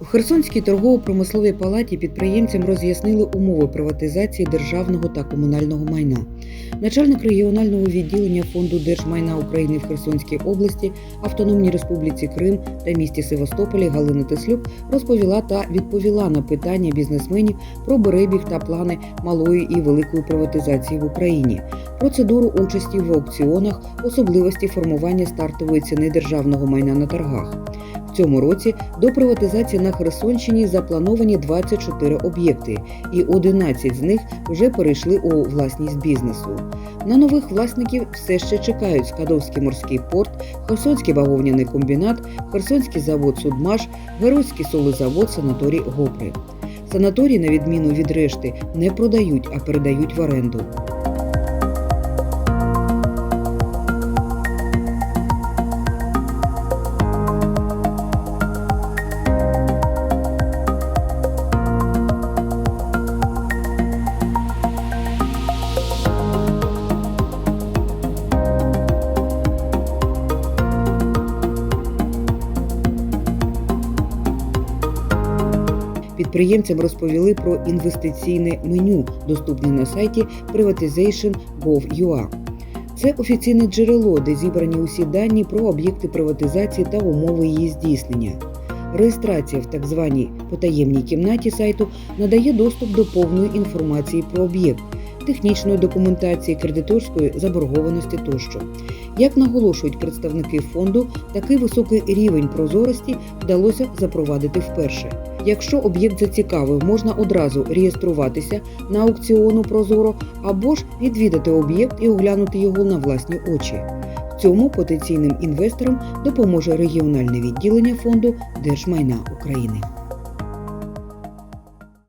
У Херсонській торгово-промисловій палаті підприємцям роз'яснили умови приватизації державного та комунального майна. Начальник регіонального відділення фонду держмайна України в Херсонській області, Автономній Республіці Крим та місті Севастополі Галина Теслюк розповіла та відповіла на питання бізнесменів про перебіг та плани малої і великої приватизації в Україні, процедуру участі в аукціонах, особливості формування стартової ціни державного майна на торгах. Цьому році до приватизації на Херсонщині заплановані 24 об'єкти, і 11 з них вже перейшли у власність бізнесу. На нових власників все ще чекають Скадовський морський порт, Херсонський бавовняний комбінат, Херсонський завод Судмаш, Геройський солезавод, санаторій Гопри. Санаторії, на відміну від решти, не продають, а передають в оренду. Підприємцям розповіли про інвестиційне меню, доступне на сайті privatization.gov.ua. Це офіційне джерело, де зібрані усі дані про об'єкти приватизації та умови її здійснення. Реєстрація в так званій потаємній кімнаті сайту надає доступ до повної інформації про об'єкт, технічної документації, кредиторської заборгованості тощо. Як наголошують представники фонду, такий високий рівень прозорості вдалося запровадити вперше. Якщо об'єкт зацікавив, можна одразу реєструватися на аукціону Прозоро або ж відвідати об'єкт і оглянути його на власні очі. В цьому потенційним інвесторам допоможе регіональне відділення фонду Держмайна України.